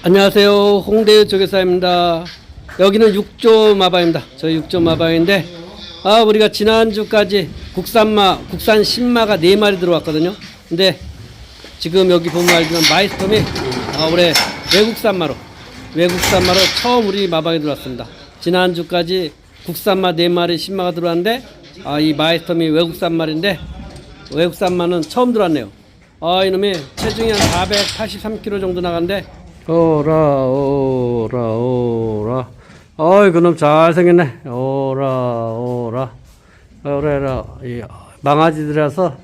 안녕하세요. 홍대유 조교사입니다. 여기는 육조 마방입니다. 저희 육조 마방인데, 아, 우리가 지난주까지 국산마, 국산 신마가 네마리 들어왔거든요. 근데 지금 여기 보면 알지만 마이스톰이 아, 올해 외국산마로, 외국산마로 처음 우리 마방에 들어왔습니다. 지난주까지 국산마 네마리 신마가 들어왔는데, 아, 이 마이스톰이 외국산말인데, 외국산마는 처음 들어왔네요. 아, 이놈이 체중이 한 483kg 정도 나간데, 오라, 오라, 오라. 어이, 그놈 잘생겼네. 오라, 오라. 오래라. 이 망아지들이라서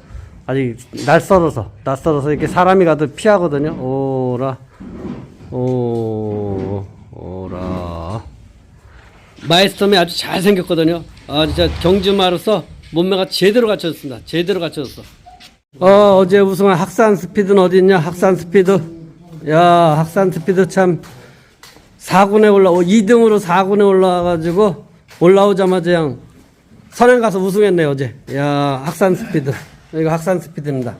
아직 낯설어서, 낯설어서 이렇게 사람이 가도 피하거든요. 오라, 오, 오라. 마이스톰이 아주 잘생겼거든요. 아, 진짜 경주마로서 몸매가 제대로 갖춰졌습니다. 제대로 갖춰졌어. 어, 어제 우승한 학산 스피드는 어디 있냐? 학산 스피드. 야, 학산 스피드 참 4군에 올라, 2등으로 4군에 올라와 가지고 올라오자마자 그냥 선행 가서 우승했네요, 어제. 야, 학산 스피드. 이거 학산 스피드입니다.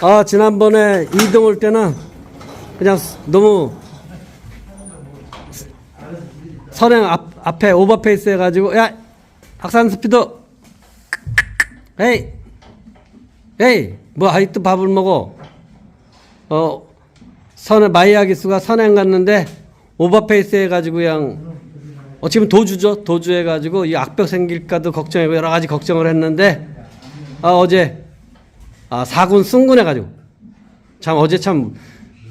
아, 지난번에 2등 올 때는 그냥 너무 선행 앞, 앞에 오버페이스 해가지고, 야, 학산 스피드. 에이, 에이, 뭐 아직도 밥을 먹어? 어, 선에 마이아 기수가 선행 갔는데 오버페이스 해가지고 그냥 어 지금 도주죠 도주 해가지고 이 악벽 생길까도 걱정하고 여러 가지 걱정을 했는데 아 어제 아 사군 승군해가지고 참 어제 참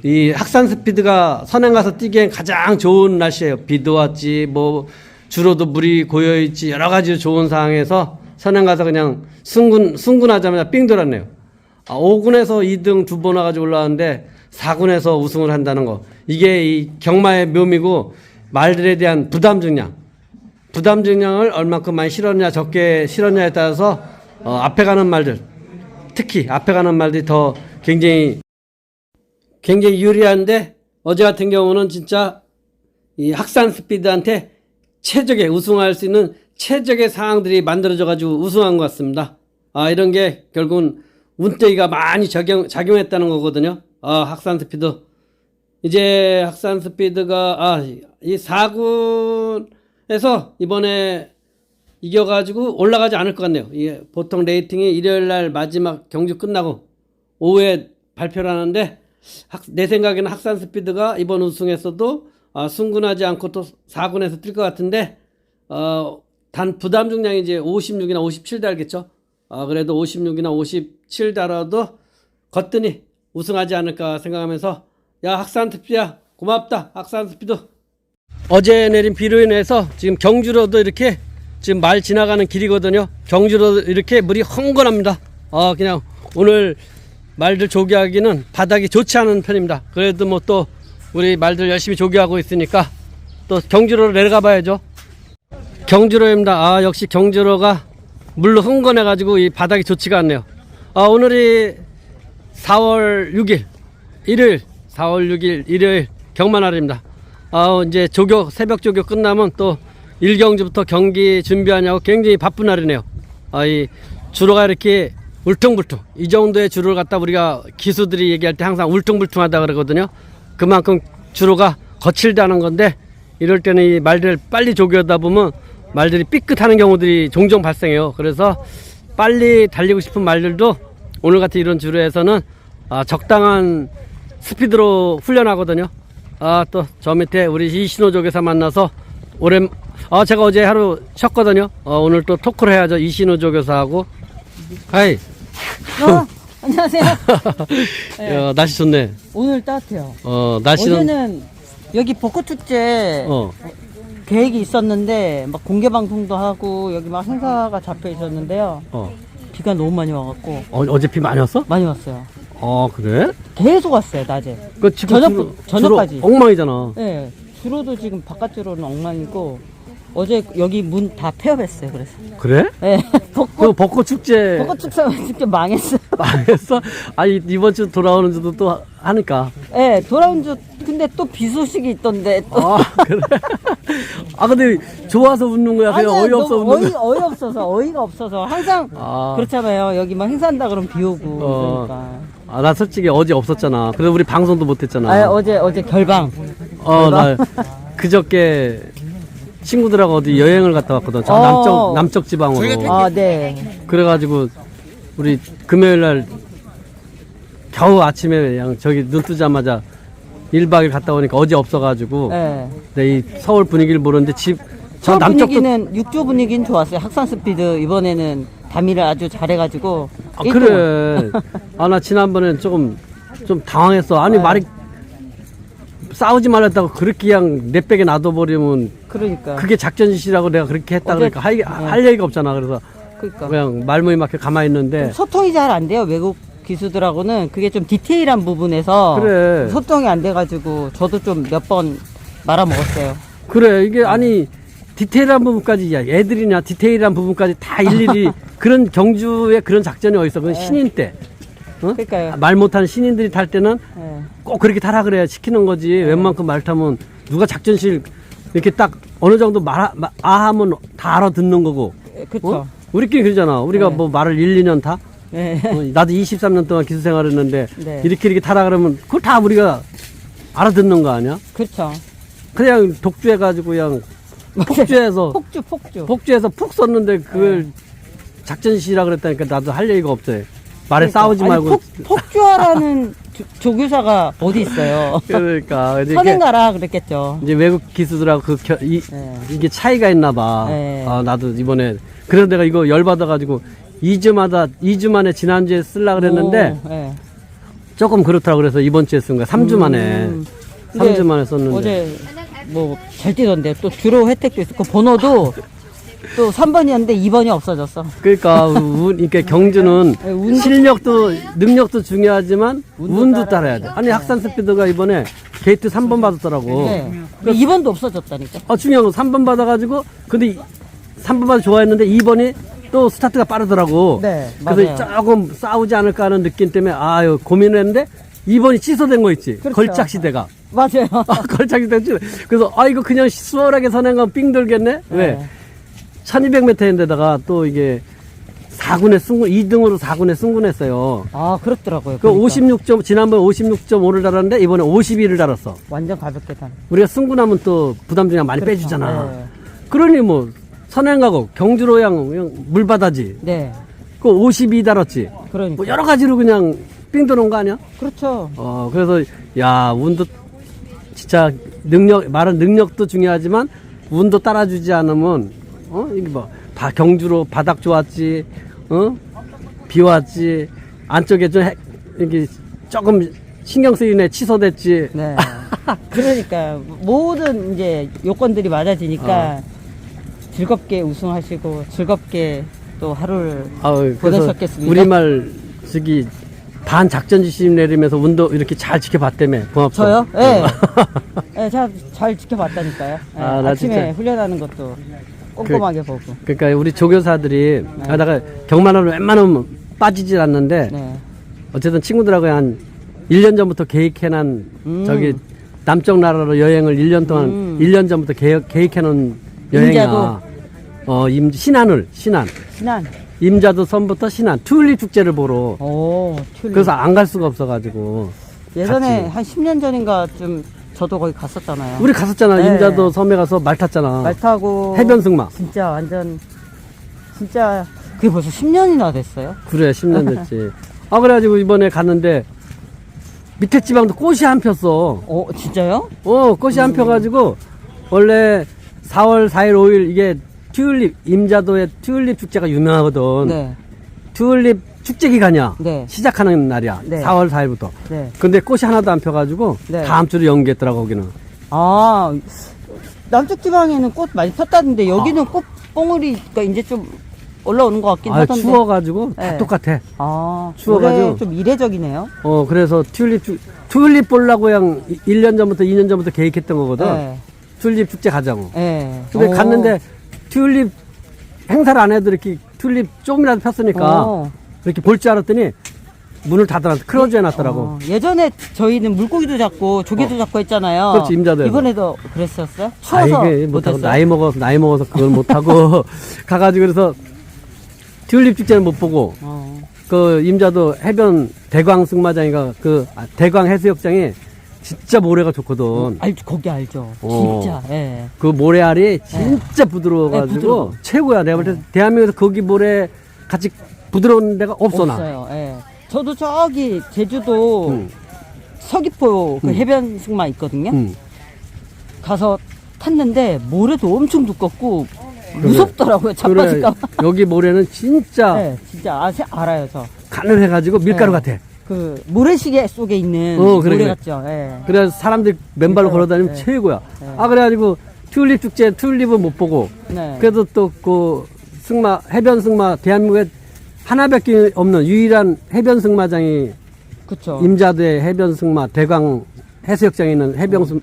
이 학산 스피드가 선행 가서 뛰기엔 가장 좋은 날씨예요 비도 왔지 뭐 주로도 물이 고여 있지 여러 가지 좋은 상황에서 선행 가서 그냥 승군 승군하자마자 삥 돌았네요. 아, 5군에서 2등 두 번 와가지고 올라왔는데 4군에서 우승을 한다는 거. 이게 이 경마의 묘미고 말들에 대한 부담 증량. 부담 증량을 얼마큼 많이 실었냐 적게 실었냐에 따라서 어, 앞에 가는 말들 특히 앞에 가는 말들이 더 굉장히 굉장히 유리한데 어제 같은 경우는 진짜 이 학산 스피드한테 최적의 우승할 수 있는 최적의 상황들이 만들어져 가지고 우승한 것 같습니다. 아 이런 게 결국은 운대기가 많이 작용 작용했다는 거거든요. 아 학산 스피드 이제 학산 스피드가 아 이 4군에서 이번에 이겨가지고 올라가지 않을 것 같네요. 이게 보통 레이팅이 일요일 날 마지막 경주 끝나고 오후에 발표를 하는데 학- 내 생각에는 학산 스피드가 이번 우승에서도 아, 승군하지 않고 또 4군에서 뛸 것 같은데 어, 단 부담 중량이 이제 56이나 57 달겠죠. 아, 그래도 56이나 57 달아도 거뜬히 우승하지 않을까 생각하면서 야 학산 스피드야 고맙다 학산 스피드 어제 내린 비로 인해서 지금 경주로도 이렇게 지금 말 지나가는 길이거든요. 경주로 이렇게 물이 헝건합니다. 아 그냥 오늘 말들 조기하기는 바닥이 좋지 않은 편입니다. 그래도 뭐 또 우리 말들 열심히 조기하고 있으니까 또 경주로 내려가 봐야죠. 경주로입니다. 아 역시 경주로가 물로 흥건해 가지고 이 바닥이 좋지가 않네요. 아 오늘이 4월 6일 일요일 4월 6일 일요일 경마날입니다. 아 이제 조교 새벽 조교 끝나면 또 일경주부터 경기 준비하냐고 굉장히 바쁜 날이네요. 아 이 주로가 이렇게 울퉁불퉁 이 정도의 주로를 갖다 우리가 기수들이 얘기할 때 항상 울퉁불퉁하다 그러거든요. 그만큼 주로가 거칠다는 건데 이럴 때는 이 말들 빨리 조교하다 보면 말들이 삐끗하는 경우들이 종종 발생해요. 그래서 빨리 달리고 싶은 말들도 오늘 같은 이런 주로에서는 아, 적당한 스피드로 훈련하거든요. 아, 또 저 밑에 우리 이신호 조교사 만나서 오랜, 아, 제가 어제 하루 쉬었거든요. 어, 오늘 또 토크를 해야죠. 이신호 조 교사하고. 하이. 어, 안녕하세요. 네. 야, 날씨 좋네. 오늘 따뜻해요. 어, 날씨는. 어제는 여기 벚꽃 축제 어, 계획이 있었는데 막 공개 방송도 하고 여기 막 행사가 잡혀 있었는데요. 어. 비가 너무 많이 와갖고 어, 어제 비 많이 왔어? 많이 왔어요. 어, 그래? 계속 왔어요 낮에. 그 지금 저녁- 주로- 저녁까지. 주로 엉망이잖아. 네, 주로도 지금 바깥으로는 엉망이고 어제 여기 문 다 폐업했어요. 그래서. 그래? 네, 그 벚꽃 벚꽃 축제 벚꽃 축제가 진짜 망했어요. 망했어? 아니 이번 주 돌아오는 주도 또 하니까. 네, 돌아온 주 근데 또 비 소식이 있던데 또. 아 그래? 아 근데 좋아서 웃는 거야? 그냥 아니야, 어이없어 너무 웃는 어이, 거야? 어이없어서 어이가 없어서 항상 아. 그렇잖아요 여기 막 행사한다 그러면 비 오고 어. 그러니까 아, 나 솔직히 어제 없었잖아. 그래서 우리 방송도 못했잖아. 아, 어제 어제 결방. 어, 나 그저께 친구들하고 어디 여행을 갔다 왔거든. 저 어. 남쪽 남쪽 지방으로. 아, 네. 그래가지고 우리 금요일 날 겨우 아침에 그냥 저기 눈 뜨자마자 1박 2일 갔다 오니까 어제 없어가지고 네. 내이 서울 분위기를 모르는데 집 저 저 남쪽도 분위기는 육조 분위기는 좋았어요. 학산 스피드 이번에는 담의를 아주 잘해가지고. 아, 일등. 그래. 아, 나 지난번엔 조금, 좀 당황했어. 아니, 네. 말이, 싸우지 말랬다고 그렇게 그냥 내 백에 놔둬버리면 그러니까. 그게 작전 지시라고 내가 그렇게 했다 어제- 그러니까 할, 얘기- 할 얘기가 없잖아. 그래서 그러니까. 그냥 말문이 막혀 가만히 있는데. 소통이 잘 안 돼요. 외국 기수들하고는 그게 좀 디테일한 부분에서 그래. 소통이 안 돼가지고 저도 좀 몇 번 말아먹었어요. 그래. 이게 아니, 디테일한 부분까지, 야, 애들이냐, 디테일한 부분까지 다 일일이 그런 경주에 그런 작전이 어딨어. 그건 신인 때. 어? 그러니까요. 말 못하는 신인들이 탈 때는 네. 꼭 그렇게 타라 그래야 시키는 거지. 웬만큼 말 타면 누가 작전실 이렇게 딱 어느 정도 말, 마- 아 하면 다 알아듣는 거고. 그쵸. 어? 우리끼리 그러잖아. 우리가 네. 뭐 말을 1, 2년 타? 네. 어, 나도 23년 동안 기수 생활했는데 네. 이렇게 이렇게 타라 그러면 그걸 다 우리가 알아듣는 거 아니야? 그렇죠. 그냥 독주해가지고 그냥 폭주해서 폭주, 폭주. 폭주해서 푹 썼는데 그걸 작전실이라 그랬다니까 나도 할 얘기가 없어요. 말에 그러니까. 싸우지 아니, 말고. 폭, 폭주하라는 조- 조교사가 어디 있어요? 그러니까 선행 가라 그랬겠죠. 이제 외국 기수들하고 그 겨- 이, 네. 이게 차이가 있나 봐. 네. 아, 나도 이번에 그래서 내가 이거 열 받아가지고 2주마다 2주 만에 지난주에 쓸라 그랬는데 오, 네. 조금 그렇더라고 그래서 이번 주에 쓴 거야. 3주 만에. 음. 3주 근데 만에 썼는데. 어제 뭐 잘 뛰던데 또 주로 혜택도 있었고 번호도 또 3번이었는데 2번이 없어졌어. 그러니까 운, 이렇게 경주는 네, 운- 실력도 능력도 중요하지만 운도 따라야 따라야 돼. 아니 학산 스피드가 이번에 게이트 3번 받았더라고. 네. 2번도 없어졌다니까. 아 중요한 건 3번 받아가지고 근데 3번 받아 좋아했는데 2번이 또 스타트가 빠르더라고. 네, 그래서 맞아요. 조금 싸우지 않을까 하는 느낌 때문에 아유 고민을 했는데 2번이 취소된 거 있지. 그렇죠. 걸작 시대가. 맞아요. 아, 걸작 시대가 취소. 그래서 아 이거 그냥 수월하게 선행하면 삥 돌겠네. 왜? 네. 1200m인데다가 또 이게 4군에 승군 2등으로 4군에 승군했어요. 아 그렇더라고요. 그 보니까. 56점 지난번 56.5를 달았는데 이번에 52를 달았어. 완전 가볍게 단. 우리가 승군하면 또 부담 중에 많이 그렇죠. 빼주잖아. 네. 그러니 뭐 선행하고 경주로 그냥 물바다지. 네. 그 52 달았지. 그러니까. 뭐 여러 가지로 그냥 삥 도는 거 아니야? 그렇죠. 어 그래서 야 운도 진짜 능력 말은 능력도 중요하지만 운도 따라주지 않으면 어 이게 뭐다 경주로 바닥 좋았지 어 비 왔지 안쪽에 좀 해- 이게 조금 신경 쓰이네 취소됐지 네. 그러니까 모든 이제 요건들이 맞아지니까 어. 즐겁게 우승하시고 즐겁게 또 하루를 아유, 그래서 보내셨겠습니다. 우리말 저기 반 작전 지시 내리면서 운도 이렇게 잘 지켜봤다며 봉합 저요? 예. 네. 잘, 잘 지켜봤다니까요. 예, 아, 나 아침에 진짜- 훈련하는 것도 꼼꼼하게 보고. 그러니까 우리 조교사들이 아, 내가 경만하면 웬만하면 빠지질 않는데 네. 어쨌든 친구들하고 한 1년 전부터 계획해놓은 음. 저기 남쪽 나라로 여행을 1년 동안 음. 1년 전부터 계획, 계획해놓은 여행이야. 임자도? 어, 임, 신안을, 신안. 신안. 임자도 섬부터 신안. 튤립 축제를 보러. 오, 튤립. 그래서 안 갈 수가 없어가지고. 예전에 같이. 한 10년 전인가 좀 저도 거기 갔었잖아요. 우리 갔었잖아. 네. 임자도 섬에 가서 말 탔잖아. 말 타고. 해변 승마. 진짜 완전, 진짜, 그게 벌써 10년이나 됐어요? 그래, 10년 됐지. 아, 그래가지고 이번에 갔는데 밑에 지방도 꽃이 안 폈어. 어, 진짜요? 어, 꽃이 안 펴가지고, 원래 4월 4일, 5일, 이게 튤립, 임자도의 튤립 축제가 유명하거든. 네. 튤립 축제 기간이야. 네. 시작하는 날이야. 네. 4월 4일부터. 네. 근데 꽃이 하나도 안 펴가지고, 네. 다음 주로 연기했더라고, 거기는. 아, 남쪽 지방에는 꽃 많이 폈다는데 여기는 꽃 뽕우리가 이제 좀 올라오는 것 같긴 아, 하던데. 추워가지고 다 네. 똑같아. 아, 추워가지고. 올해 좀 이례적이네요. 어, 그래서 튤립, 축- 튤립 보려고 그냥 1년 전부터 2년 전부터 계획했던 거거든. 네. 튤립 축제 가자고. 네. 근데 오. 갔는데 튤립 행사를 안 해도 이렇게 튤립 조금이라도 폈으니까 오. 어. 이렇게 볼 줄 알았더니 문을 닫아놨, 클로즈 해놨더라고. 어, 예전에 저희는 물고기도 잡고 조개도 잡고 했잖아요. 그렇지, 임자도에서. 이번에도 그랬었어요? 아, 추워서 이게 못하고, 못했어요? 나이 먹어서, 나이 먹어서 그걸 못하고, 가가지고 그래서 튤립 축제는 못 보고, 어. 그 임자도 해변 대광 승마장이가 그 아, 대광 해수욕장이 진짜 모래가 좋거든. 알 거기 알죠. 어. 진짜. 예. 그 모래알이 진짜 부드러워가지고 네, 부드러워. 최고야. 내가 볼때 대한민국에서 거기 모래 같이 부드러운 데가 없어 나. 없어요. 예. 저도 저기 제주도 응. 서귀포 그 응. 해변 승마 있거든요. 응. 가서 탔는데 모래도 엄청 두껍고 무섭더라고요. 자빠질까 봐. 여기 모래는 진짜 네, 진짜 아, 세- 알아요, 저. 간을 해가지고 밀가루 네. 같아. 그 모래시계 속에 있는 어, 그래, 모래 그래. 같죠. 예. 그래서 사람들이 맨발로 밀가루, 걸어 다니면 네. 최고야. 네. 아 그래가지고 튤립 축제 튤립은 못 보고 네. 그래도 또 그 승마 해변 승마 대한민국에 하나밖에 없는 유일한 해변 승마장이 그쵸. 임자대 해변 승마 대광 해수욕장에 있는 해변 승,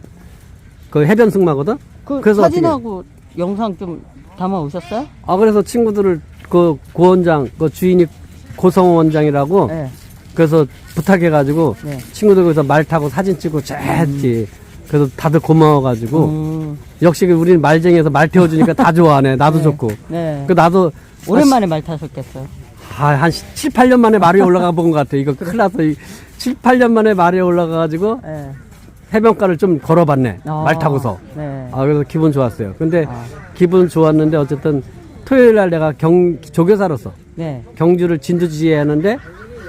그 해변 승마거든. 그 그래서 사진하고 영상 좀 담아 오셨어요? 아 그래서 친구들을 그 고원장 그 주인이 고성호 원장이라고 네. 그래서 부탁해가지고 네. 친구들 거기서 말 타고 사진 찍고 쫙 했지. 그래서 다들 고마워가지고 음, 역시 우리는 말쟁이에서 말 태워주니까 다 좋아하네. 나도 네. 좋고. 네. 그 나도 오랜만에 말 타셨겠어요. 아, 한 7, 8년 만에 말이 올라가 본 것 같아. 이거 큰일 났어. 이 7, 8년 만에 말이 올라가가지고 네. 해변가를 좀 걸어봤네. 아, 말 타고서. 네. 아, 그래서 기분 좋았어요. 근데 아. 기분 좋았는데 어쨌든 토요일 날 내가 경, 조교사로서 네. 경주를 진두지휘해야 하는데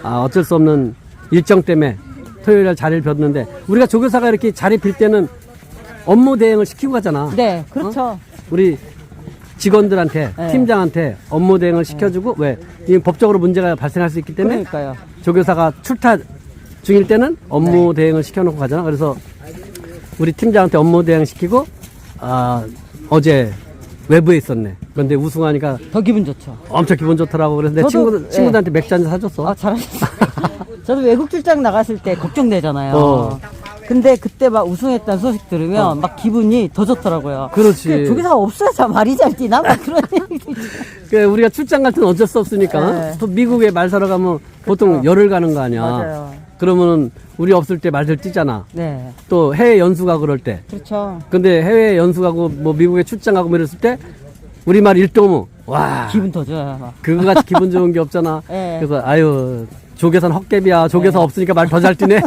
아, 어쩔 수 없는 일정 때문에 토요일 날 자리를 폈는데 우리가 조교사가 이렇게 자리 빌 때는 업무 대행을 시키고 가잖아. 네, 그렇죠. 우리 직원들한테 네. 팀장한테 업무 대행을 시켜주고 왜이 법적으로 문제가 발생할 수 있기 때문에 그러니까요. 조교사가 출타 중일 때는 업무 대행을 시켜놓고 가잖아. 그래서 우리 팀장한테 업무 대행 시키고 아 어제 외부에 있었네. 그런데 우승하니까 더 기분 좋죠. 엄청 기분 좋더라고. 그래서 내 저도, 친구들 예. 친구들한테 맥주 한 잔 사줬어. 아, 잘하셨어요. 저도 외국 출장 나갔을 때 걱정되잖아요. 어. 근데 그때 막 우승했다는 소식 들으면 막 기분이 더 좋더라고요. 그렇지. 그 조교사가 없어야 말이 잘 뛰나? 막 그런 얘기도 있죠. 그 우리가 출장 갈 때는 어쩔 수 없으니까 네. 또 미국에 말 사러 가면 보통 열흘 가는 거 아니야. 맞아요. 그러면은 우리 없을 때 말들 뛰잖아. 네. 또 해외 연수 가고 그럴 때. 그렇죠. 근데 해외 연수 가고 뭐 미국에 출장 가고 뭐 이랬을 때 우리 말 1등하면 와 기분 더 좋아요. 막. 그거 같이 기분 좋은 게 없잖아. 네. 그래서 아유 조계산 헛개비야. 조계사 없으니까 말 더 잘 뛰네.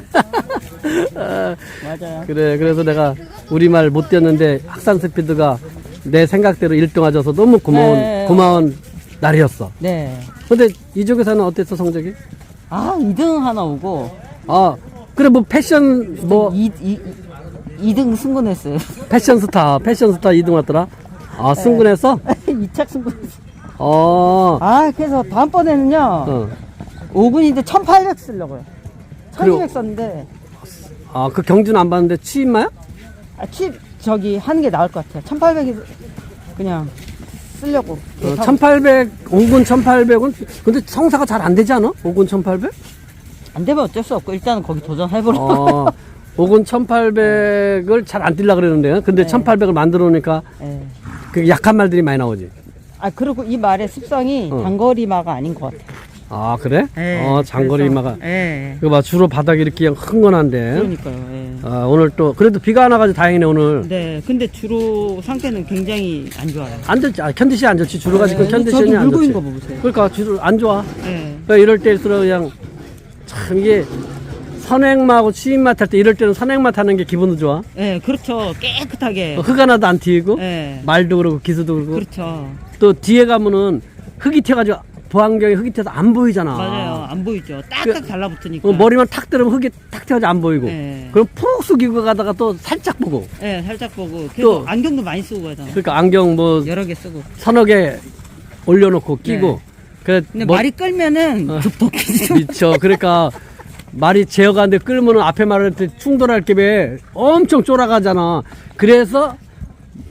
아, 맞아요. 그래 그래서 내가 우리 말 못 뛰었는데 학산 스피드가 내 생각대로 1등 하셔서 너무 고마운 네. 고마운 날이었어. 네. 근데 이 조계사는 어땠어 성적이? 아, 2등 하나 오고, 아 그래 뭐 패션 뭐 이, 이, 이, 2등 승근했어요. 패션 스타 패션 스타 2등 왔더라. 아 승근했어? 2착 승근했어요. 어. 아, 그래서 다음번에는요, 어. 5군인데 1800 쓰려고요. 그리고- 1200 썼는데, 아, 그 경주는 안 봤는데 취임마야? 아, 칩, 저기, 하는 게 나을 것 같아요. 1800이 그냥 쓰려고. 어, 1800, 5군 1800은, 근데 성사가 잘 안 되지 않아? 5군 1800? 안 되면 어쩔 수 없고, 일단은 거기 도전해보려고. 어, 5군 1800을 잘안 뛰려 그러는데, 근데 네. 1800을 만들어 놓으니까 예. 그 약한 말들이 많이 나오지. 아, 그리고 이 말의 습성이 어. 단거리마가 아닌 것 같아요. 아, 그래? 예, 어, 장거리마가. 그래서- 예. 그거 봐, 주로 바닥이 이렇게 흥건한데. 그러니까요, 예. 아, 오늘 또, 그래도 비가 안 와가지고 다행이네, 오늘. 네, 근데 주로 상태는 굉장히 안 좋아요. 안 좋지, 아, 컨디션이 안 좋지. 주로 가 지금 네, 컨디션이 저기 안 물고 좋지. 있는 거 보세요. 그러니까 주로 안 좋아. 예. 그러니까 이럴 때일수록 그냥 참 이게 선행마하고 취임마 탈 때 이럴 때는 선행마 타는 게 기분도 좋아. 예, 그렇죠. 깨끗하게. 어, 흙 하나도 안 튀고 예. 말도 그러고 기수도 그러고 그렇죠. 또 뒤에 가면은 흙이 튀어가지고 보안경에 흙이 튀어서 안 보이잖아. 맞아요. 안 보이죠. 딱딱 달라붙으니까. 어, 머리만 탁 들으면 흙이 탁 튀어가지고 안 보이고. 네. 그럼 푹 숙이고 가다가 또 살짝 보고. 예, 살짝 보고. 그래서 또- 안경도 많이 쓰고 가잖아요. 그러니까 안경 뭐 여러 개 쓰고. 서너 개 올려놓고 끼고. 그래 네. 근데 뭐- 말이 끌면은 급독해지죠. 미쳐. 그러니까 말이 제어가는데 끌면은 앞에 말한테 충돌할 김에 엄청 쫄아가잖아. 그래서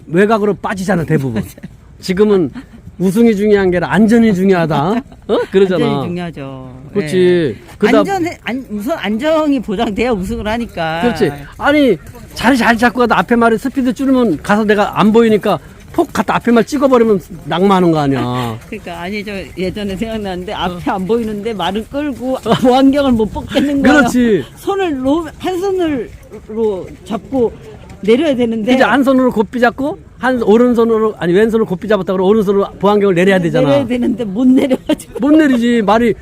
외곽으로 빠지잖아 대부분. 지금은 우승이 중요한 게 아니라 안전이 중요하다. 어? 그러잖아. 안전이 중요하죠. 그렇지. 예. 그다음- 안전, 안, 우선 안정이 보장돼야 우승을 하니까. 그렇지. 아니 자리 잘 잡고 가다 앞에 말이 스피드 줄이면 가서 내가 안 보이니까 폭 갖다 앞에 말 찍어버리면 낙마하는 거 아니야. 그러니까 아니 저 예전에 생각나는데 앞에 안 보이는데 말을 끌고 보안경을 못 벗겠는 거예요. 그렇지. 손을 놓, 한 손으로 잡고 내려야 되는데 이제 한 손으로 곱비 잡고 한 오른손으로 아니 왼손으로 곱비 잡았다 그러고 오른손으로 보안경을 내려야 되잖아. 내려야 되는데 못 내려가지고 못 내리지 말이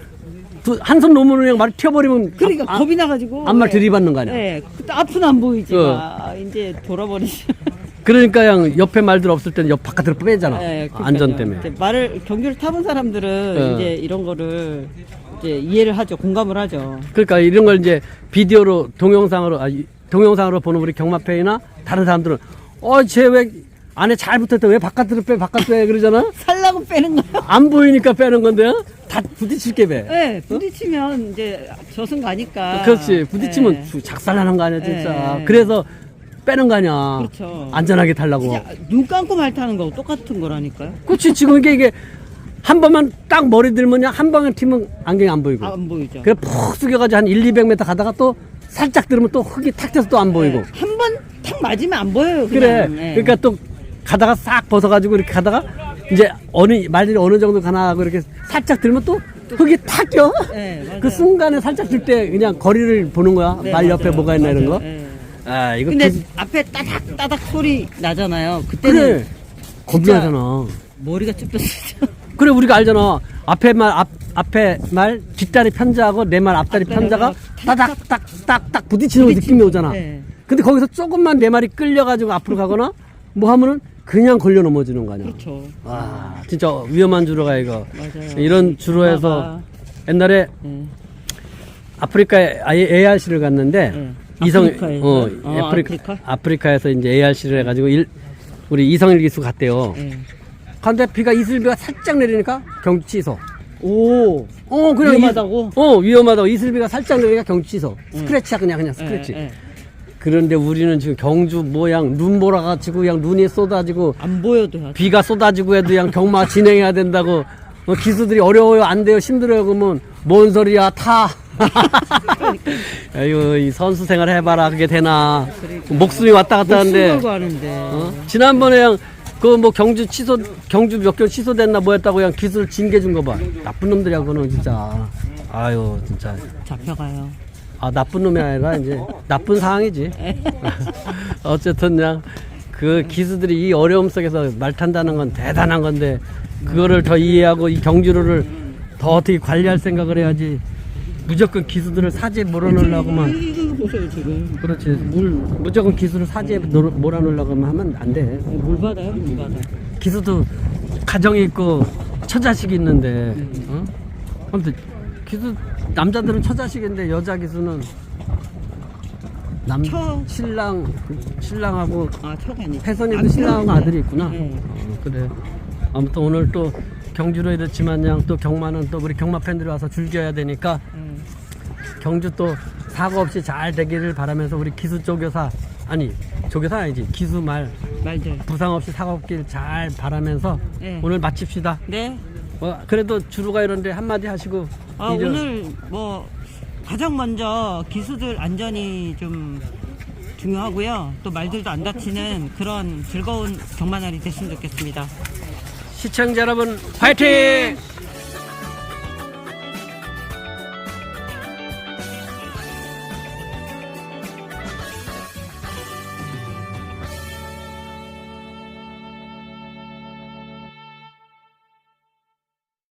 한 손 놓으면 그냥 말 튀어버리면 그러니까 아, 겁이 나가지고. 안말 네. 들이받는 거 아니야. 네. 그때 앞은 안 보이지. 어. 아, 이제 돌아버리죠. 그러니까 그냥 옆에 말들 없을 때는 옆 바깥으로 빼잖아. 네, 그러니까요. 안전 때문에. 이제 말을 경주를 타본 사람들은 어. 이제 이런 거를 이제 이해를 하죠. 공감을 하죠. 그러니까 이런 걸 이제 비디오로 동영상으로 아, 이- 동영상으로 보는 우리 경마팬이나 다른 사람들은 어쟤 왜 안에 잘 붙었다 왜 바깥으로 빼 바깥으로 빼 그러잖아. 살라고 빼는 거예요. 안 보이니까 빼는 건데 다 부딪힐 게 배. 네, 부딪히면 이제 저승 가니까. 그렇지 부딪히면 네. 주- 작살나는 거 아니야 진짜. 네. 그래서 빼는 거 아니야. 그렇죠. 안전하게 타려고. 진짜 눈 감고 말 타는 거하고 똑같은 거라니까요. 그렇지 지금 이게 이게 한 번만 딱 머리 들면 그냥 한 방에 튀면 안경이 안 보이고. 아, 안 보이죠. 그래 푹 숙여가지고 한 1, 200m 가다가 또 살짝 들으면 또 흙이 탁 져서 또 안 보이고. 한 번 탁 맞으면 안 보여요. 그래. 그냥. 네. 그러니까 또 가다가 싹 벗어가지고 이렇게 가다가 이제 어느 말들이 어느 정도 가나 하고 이렇게 살짝 들면 또 흙이 탁 껴. 네, 맞아요. 그 순간에 살짝 들 때 그냥 거리를 보는 거야. 네, 말 옆에 맞아요. 뭐가 있나 이런 맞아요. 거. 네. 아 이거 근데 기- 앞에 따닥 따닥 소리 나잖아요. 그때는 그래 겁나잖아. 머리가 쭈뼛어요. 그래 우리가 알잖아. 앞에 말앞 앞에 말 뒷다리 편자하고 내 말 앞다리 편자가 따닥 딱딱딱 부딪히는 느낌이 오잖아. 네. 근데 거기서 조금만 내 말이 끌려가지고 앞으로 가거나 뭐 하면은 그냥 걸려 넘어지는 거 아니야. 그렇죠. 와 진짜 위험한 주로가 이거. 맞아요. 이런 주로에서 옛날에 네. 아프리카에 아예 ARC를 갔는데 네. 이성? 어, 어, 아프리카 아프리카? 아프리카 에서 이제 ARC를 해가지고 일, 우리 이성일 기수 갔대요. 네. 근데 비가 이슬비가 살짝 내리니까 경주 취소. 오. 어 그냥 위험하다고? 이, 어 위험하다고 이슬비가 살짝 내리니까 경주 취소. 스크래치야 그냥 그냥 스크래치. 네, 네. 그런데 우리는 지금 경주 모양 눈 몰아가지고 그냥 눈이 쏟아지고 안 보여도 하죠. 비가 쏟아지고 해도 그냥 경마 진행해야 된다고 어, 기수들이 어려워요 안 돼요 힘들어요 그러면 뭔 소리야 타 아유 이 선수 생활 해봐라 그게 되나 목숨이 왔다 갔다 하는데. 어? 지난번에 그냥 그 뭐 경주 취소 경주 몇 개 취소됐나 뭐 했다고 그냥 기술 징계 준 거 봐 나쁜 놈들이야 그거는 진짜 아유 진짜 잡혀가요. 아 나쁜 놈이 아니라 이제 나쁜 상황이지. 어쨌든 그냥 그 기수들이 이 어려움 속에서 말 탄다는 건 대단한 건데 그거를 더 이해하고 이 경주를 더 어떻게 관리할 생각을 해야지. 무조건 기수들을 사지에 몰아넣으려고만 이거 보세요 지금. 그렇지 물 무조건 기수를 사지에 노- 몰아넣으려고만 하면 안 돼. 물 받아요, 물 받아. 기수도 가정이 있고 처자식이 있는데 어? 아무튼 기수 남자들은 처자식인데 여자 기수는 남 처. 신랑 신랑하고 아, 처가니. 혜선이도 신랑하고 아들이 있구나. 네. 어, 그래. 아무튼 오늘 또 경주로 이렇지만 양또 경마는 또 우리 경마 팬들이 와서 즐겨야 되니까 음. 경주 또 사고 없이 잘 되기를 바라면서 우리 기수 조교사 아니 조교사 아니지 기수 말 말들. 부상 없이 사고 없길 잘 바라면서 네. 오늘 마칩시다. 네. 어, 그래도 주루가 이런데 한마디 하시고 아, 이제 오늘 뭐 가장 먼저 기수들 안전이 좀 중요하고요. 또 말들도 안 다치는 그런 즐거운 경마날이 됐으면 좋겠습니다. 시청자 여러분 화이팅!